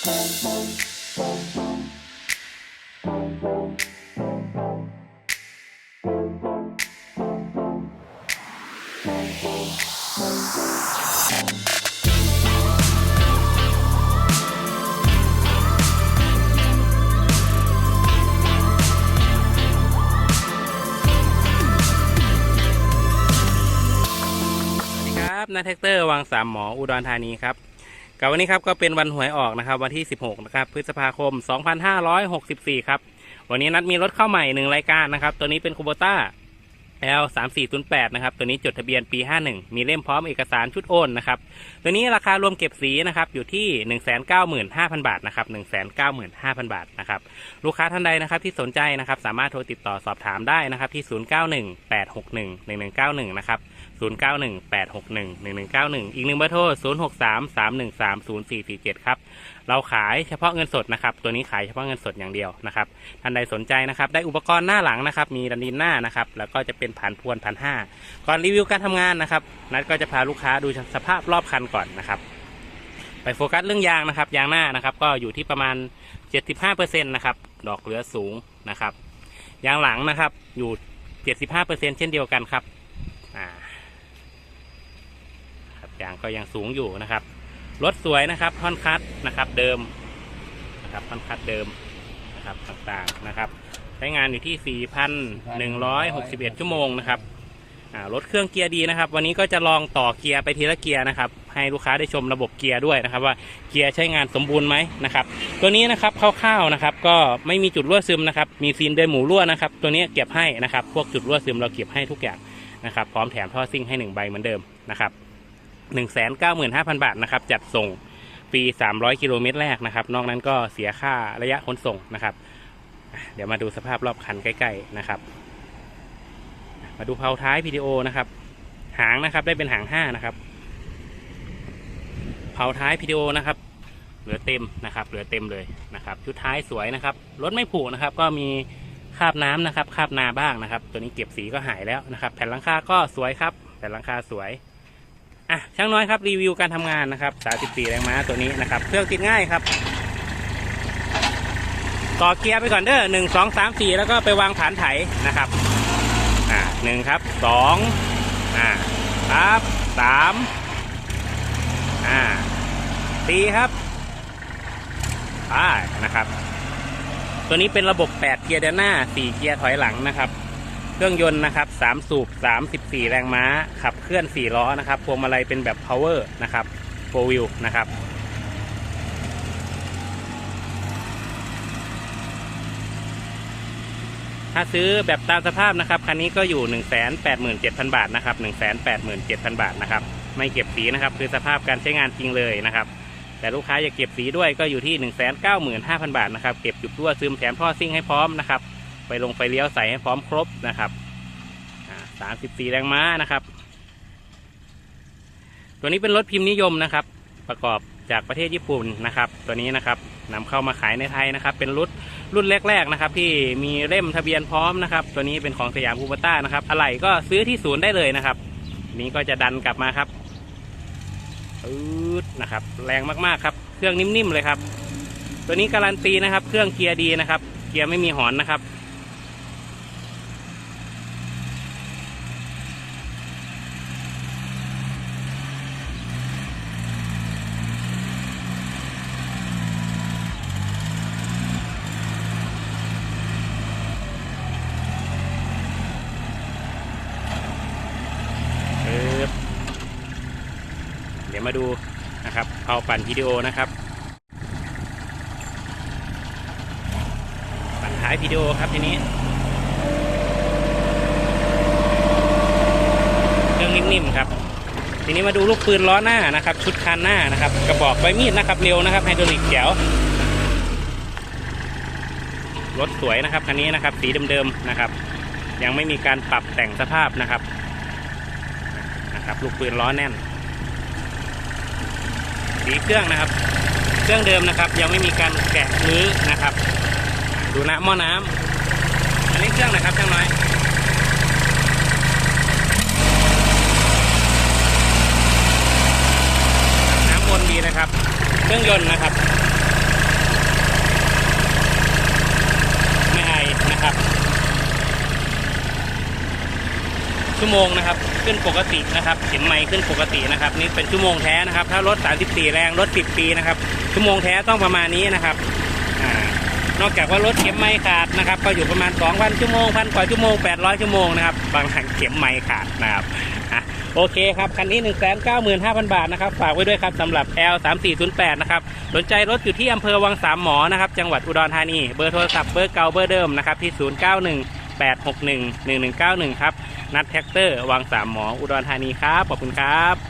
สวัสดีครับนาแท็กเตอร์วางสามหมออุดรธานีครับ กับวันนี้ครับก็เป็นวันหวยออกนะครับ วันที่ 16 นะครับ พฤษภาคม 2564 ครับ วันนี้นัดมีรถเข้าใหม่หนึ่งรายการนะครับ ตัวนี้เป็นคูโบต้า L 3 4 0 8นะครับ ตัวนี้จดทะเบียนปี 51 มีเล่มพร้อมเอกสารชุดโอนนะครับ ตัวนี้ราคารวมเก็บสีนะครับ อยู่ที่ 195,000 บาทนะครับ 195,000 บาทนะครับ ลูกค้าท่านใดนะครับที่สนใจนะครับ สามารถโทรติดต่อสอบถามได้นะครับที่ 0918611191 นะครับ 0918611191 อีกหนึ่งเบอร์โทร 0633130447 ครับ เราขายเฉพาะเงินสดนะครับ ตัวนี้ขายเฉพาะเงินสดอย่างเดียวนะครับ ท่านใดสนใจนะครับ ได้อุปกรณ์หน้าหลังนะครับ มีดันดินหน้านะครับ แล้วก็จะเป็นผ่านพวนพันห้าก่อนรีวิวการทำงานนะครับ นัดก็จะพาลูกค้าดูสภาพรอบคันก่อนนะครับ ไปโฟกัสเรื่องยางนะครับ ยางหน้านะครับ ก็อยู่ที่ประมาณ 75%นะครับ ดอกเหลือสูงนะครับ ยางหลังนะครับ อยู่ 75%เช่นเดียวกันครับ อ่า ยางก็ยังสูงอยู่นะครับ รถสวยนะครับท่อนคัดนะครับเดิมนะครับท่อนคัดเดิมนะครับต่างๆนะครับ ใช้งานอยู่ที่ 4,161 ชั่วโมงนะครับรถเครื่องเกียร์ดีนะครับ วันนี้ก็จะลองต่อเกียร์ไปทีละเกียร์นะครับ ให้ลูกค้าได้ชมระบบเกียร์ด้วยนะครับ ว่าเกียร์ใช้งานสมบูรณ์ไหมนะครับ ตัวนี้นะครับคร่าวๆนะครับ ก็ไม่มีจุดรั่วซึมนะครับ มีซีนเดินหมูรั่วนะครับ ตัวนี้เก็บให้นะครับ พวกจุดรั่วซึมเราเก็บให้ทุกอย่างนะครับ พร้อมแถมท่อซิ่งให้หนึ่งใบเหมือนเดิมนะครับ 195,000 บาทนะครับ จัดส่งฟรี 300 กิโลเมตรแรกนะครับ นอกนั้นก็เสียค่าระยะขนส่งนะครับ เดี๋ยวมาดูสภาพรอบคันใกล้ ๆ นะครับ มาดูเพาท้ายพีดีโอนะครับ หางนะครับได้เป็นหาง 5 นะครับเผาท้ายพีดีโอนะครับ เหลือเต็มนะครับ เหลือเต็มเลยนะครับ ชุดท้ายสวยนะครับ รถไม่ผุนะครับ ก็มีคาบน้ำนะครับ คาบนาบ้างนะครับ ตัวนี้เก็บสีก็หายแล้วนะครับ แผ่นหลังคาก็สวยครับ แผ่นหลังคาสวย อะช่างน้อยครับรีวิวการทำงานนะครับ34แรงม้าตัวนี้นะครับ เครื่องติดง่ายครับ ต่อเกียร์ไปก่อนเด้อหนึ่งสองสามสี่แล้วก็ไปวางฐานไถนะครับ อ่าหนึ่งครับสองอ่าครับสามอ่าสี่ครับอ่านะครับ ตัวนี้เป็นระบบ 8 เกียร์เดินหน้า 4 เกียร์ถอยหลังนะครับ เครื่องยนต์นะครับ3สูบ 34 แรงม้า ขับเคลื่อน 4 ล้อนะครับพวงมาลัยเป็นแบบ power นะครับ4 wheel นะครับ ถ้าซื้อแบบตามสภาพนะครับ คันนี้ก็อยู่ 187,000 บาทนะครับ 187,000 บาทนะครับ ไม่เก็บสีนะครับ คือสภาพการใช้งานจริงเลยนะครับ แต่ลูกค้าอยากเก็บสีด้วยก็อยู่ที่ 195,000 บาทนะครับ เก็บจุดรั่วซึมแถมท่อซิ่งให้พร้อมนะครับ ไปลงไฟเลี้ยวใส่ให้พร้อมครบนะครับอ่า34แรงม้านะครับ ตัวนี้เป็นรถพิมพ์นิยมนะครับ ประกอบจากประเทศญี่ปุ่นนะครับ ตัวนี้นะครับนำเข้ามาขายในไทยนะครับ เป็นรุ่นรุ่นแรกๆนะครับ ที่มีเล่มทะเบียนพร้อมนะครับ ตัวนี้เป็นของสยามภูมิต้านะครับอะไหล่ก็ซื้อที่ศูนย์ได้เลยนะครับ นี้ก็จะดันกลับมาครับอืดนะครับ แรงมากๆครับ เครื่องนิ่มๆเลยครับ ตัวนี้การันตีนะครับ เครื่องเกียร์ดีนะครับ เกียร์ไม่มีหอนนะครับ มาดูนะครับเอาปั่นวิดีโอนะครับ ปั่นท้ายวิดีโอครับทีนี้เครื่องนิ่มๆครับ ทีนี้มาดูลูกปืนล้อหน้านะครับ ชุดคันหน้านะครับ กระบอกใบมีดนะครับเร็วนะครับไฮดรอลิกเขียวรถสวยนะครับคันนี้นะครับสีเดิมๆนะครับ ยังไม่มีการปรับแต่งสภาพนะครับนะครับ ลูกปืนล้อแน่น สีเครื่องนะครับ เครื่องเดิมนะครับ ยังไม่มีการแกะนื้อนะครับ ดูนะหม้อน้ำ อันนี้เครื่องนะครับเครื่องน้อยน้ำวนดีนะครับ เครื่องยนต์นะครับ ไม่ไอนะครับ ชั่วโมงนะครับ ขึ้นปกตินะครับ เข็มไม้ขึ้นปกตินะครับ นี่เป็นชั่วโมงแท้นะครับ ถ้ารถ 34 แรงรถ 10 ปีนะครับ ชั่วโมงแท้ต้องประมาณนี้นะครับอนอกจากว่ารถเข็มไม้ขาดนะครับ ก็อยู่ประมาณ 2,000 ชั่วโมงพันกว่าชั่วโมง 800 ชั่วโมงนะครับ บางคันเข็มไม้ขาดนะครับโอเคครับ คันนี้ 195,000 บาทนะครับ ฝากไว้ด้วยครับสำหรับ L 3 4 0 8 นะครับ สนใจรถอยู่ที่อำเภอวังสามหมอนะครับ จังหวัดอุดรธานี เบอร์โทรศัพท์เบอร์เก่าเบอร์เดิมนะครับที่ 091 861 1191 ครับ นัดแท็กเตอร์วังสามหมออุดรธานีครับ ขอบคุณครับ